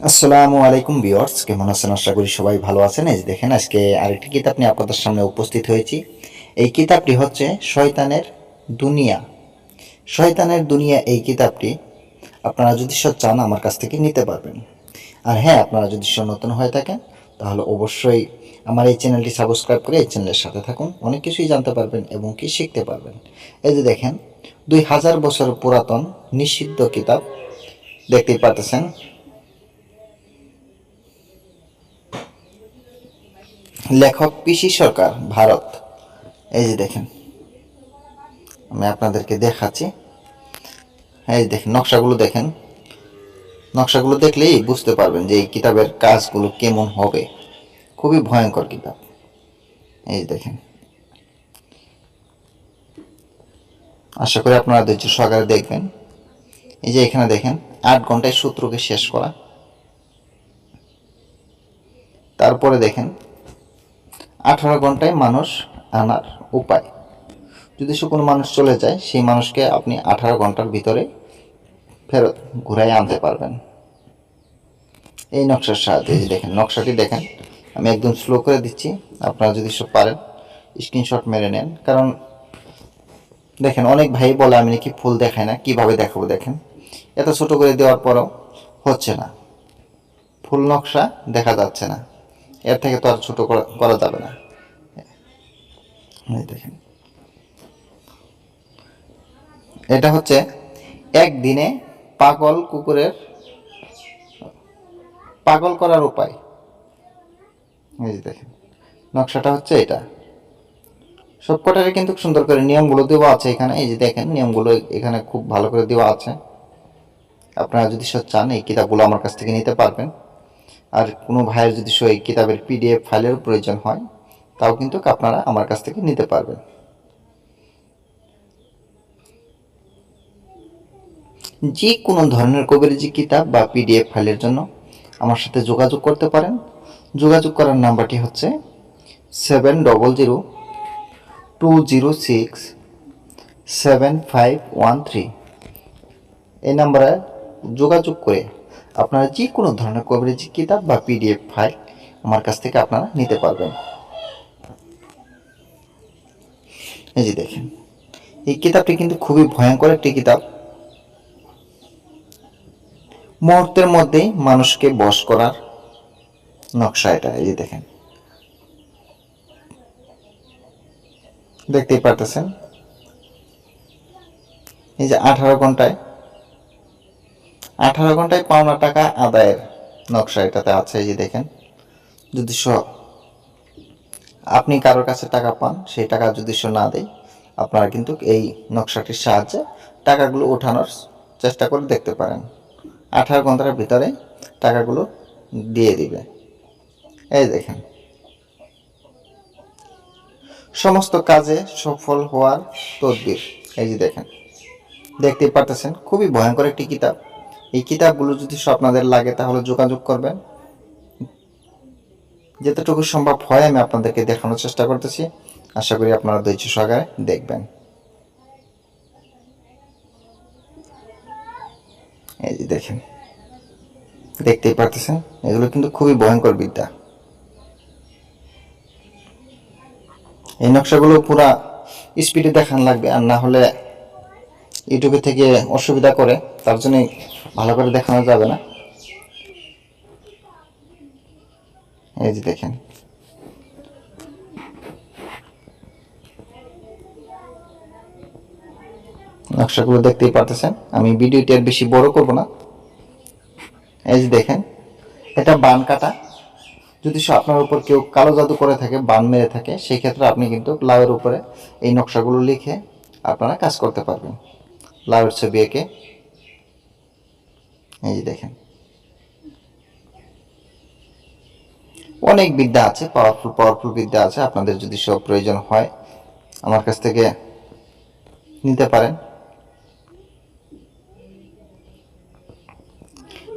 আসসালামু আলাইকুম বিয়ার্স কেমন আছেন? আশা করি সবাই ভালো আছেন। এই দেখেন, আজকে আরেকটি কিতাব নিয়ে আপনাদের সামনে উপস্থিত হয়েছি। এই কিতাবটি হচ্ছে শয়তানের দুনিয়া। শয়তানের দুনিয়া এই কিতাবটি আপনারা যদি সব চান, আমার কাছ থেকে নিতে পারবেন। আর হ্যাঁ আপনারা যদি সব নতুন হয়ে থাকেন, তাহলে অবশ্যই আমার এই চ্যানেলটি সাবস্ক্রাইব করে এই চ্যানেলের সাথে থাকুন। অনেক কিছুই জানতে পারবেন এবং কি শিখতে পারবেন। এই যে দেখেন, দুই হাজার বছর পুরাতন নিষিদ্ধ কিতাব দেখতেই পারতেছেন। লেখক পিসি সরকার, ভারত। এই যে দেখেন, আমি আপনাদেরকে দেখাচ্ছি। এই যে দেখেন, নকশাগুলো দেখেন। নকশাগুলো দেখলেই বুঝতে পারবেন যে এই কিতাবের কাজগুলো কেমন হবে। খুবই ভয়ঙ্কর কিতাব। এই দেখেন। আশা করি আপনারা ধৈর্য সহকারে দেখবেন। এই যে এখানে দেখেন, আট ঘন্টায় সূত্রকে শেষ করা। তারপরে দেখেন আঠারো ঘন্টায় মানুষ আনার উপায়। যদি সে কোনো মানুষ চলে যায়, সেই মানুষকে আপনি আঠারো ঘণ্টার ভিতরে ফেরত ঘুরাই আনতে পারবেন। এই নকশার সাহায্যে দেখেন, নকশাটি দেখেন, আমি একদম স্লো করে দিচ্ছি। আপনারা যদি সব পারেন স্ক্রিনশট মেরে নেন। কারণ দেখেন, অনেক ভাই বলে, আমি নাকি ফুল দেখাই না, কীভাবে দেখাবো? দেখেন, এত ছোট করে দেওয়ার পরও হচ্ছে না। ফুল নকশা দেখা যাচ্ছে না। এর থেকে তো আর ছোটো করা- যাবে না। দেখেন। এটা হচ্ছে একদিনে পাগল কুকুরের, পাগল করার উপায়। এই দেখেন, নকশাটা হচ্ছে এটা। সবকটারে কিন্তু সুন্দর করে নিয়মগুলো দেওয়া আছে এখানে। এই যে দেখেন, নিয়মগুলো এখানে খুব ভালো করে দেওয়া আছে। আপনারা যদি সব চান, এই কিতাবগুলো আমার কাছ থেকে নিতে পারবেন। আর কোনো ভাইয়ের যদি সো এই কিতাবের পিডিএফ ফাইলের প্রয়োজন হয়, তাও কিন্তু আপনারা আমার কাছ থেকে নিতে পারবেন। যে কোনো ধরনের কবিরাজি কিতাব বা পিডিএফ ফাইলের জন্য আমার সাথে যোগাযোগ করতে পারেন। যোগাযোগ করার নাম্বারটি হচ্ছে seven double zero two zero six seven five one three এই নাম্বারে যোগাযোগ করে আপনারা যে কোনো ধরনের কভারেজি কিতাব বা পিডিএফ ফাইল আমার কাছ থেকে আপনারা নিতে পারবেন। এই যে দেখেন, এই কিতাবটি কিন্তু খুবই ভয়ঙ্কর একটি কিতাব। মুহূর্তের মধ্যেই মানুষকে বশ করার নকশা এটা, এই যে দেখেন। দেখতেই পারতেছেন? এই যে আঠারো ঘন্টায় আঠারো ঘন্টায় পাওনা টাকা আদায়ের নকশা এটাতে আছে, এই যে দেখেন। যদি স- আপনি কারোর কাছে টাকা পান, সেই টাকা যদি সে না দেয়, আপনারা কিন্তু এই নকশাটির সাহায্যে টাকাগুলো ওঠানোর চেষ্টা করে দেখতে পারেন। আঠারো ঘণ্টার ভিতরে টাকাগুলো দিয়ে দিবে। এই দেখেন। সমস্ত কাজে সফল হওয়ার তদবির, এই যে দেখেন। দেখতেই পারতেছেন, খুবই ভয়ঙ্কর একটি কিতাব। এই কিতাবগুলো যদি সব আপনাদের লাগে, তাহলে যোগাযোগ করবেন। যতটুকু সম্ভব হয়, আমি আপনাদেরকে দেখানোর চেষ্টা করতেছি। আশা করি আপনারা ধৈর্য সহকারে দেখবেন। এই যে দেখেন, দেখতেই পারতেছেন? এগুলো কিন্তু খুবই ভয়ঙ্কর বিদ্যা। এই নকশাগুলো পুরা স্পিডে দেখান লাগবে, আর না হলে ইউটিউবে থেকে অসুবিধা করে, তার জন্য ভালো করে দেখানো যাবে না। এই যে দেখেন। নকশাগুলো দেখতেই পারতেছেন। আমি ভিডিওটি আর বেশি বড় করব না। এই যে দেখেন, এটা বান কাটা। যদি আপনার উপর কেউ কালো জাদু করে থাকে, বান মেরে থাকে, সেই ক্ষেত্রে আপনি কিন্তু লাউয়ের উপরে এই নকশাগুলো লিখে আপনারা কাজ করতে পারবেন। লাউয়ের ছবি এঁকে। এই যে দেখেন। অনেক বিদ্যা আছে পাওয়ারফুল পাওয়ারফুল বিদ্যা আছে, আপনাদের যদি সব প্রয়োজন হয়, আমার কাছ থেকে নিতে পারেন।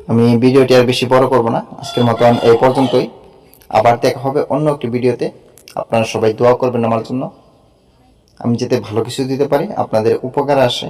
আমি ভিডিওটি আর বেশি বড় করব না, আজকের মতন এই পর্যন্তই। আবার দেখা হবে অন্য একটি ভিডিওতে। আপনারা সবাই দোয়া করবেন আমার জন্য। আমি যাতে ভালো কিছু দিতে পারি, আপনাদের উপকার আসে।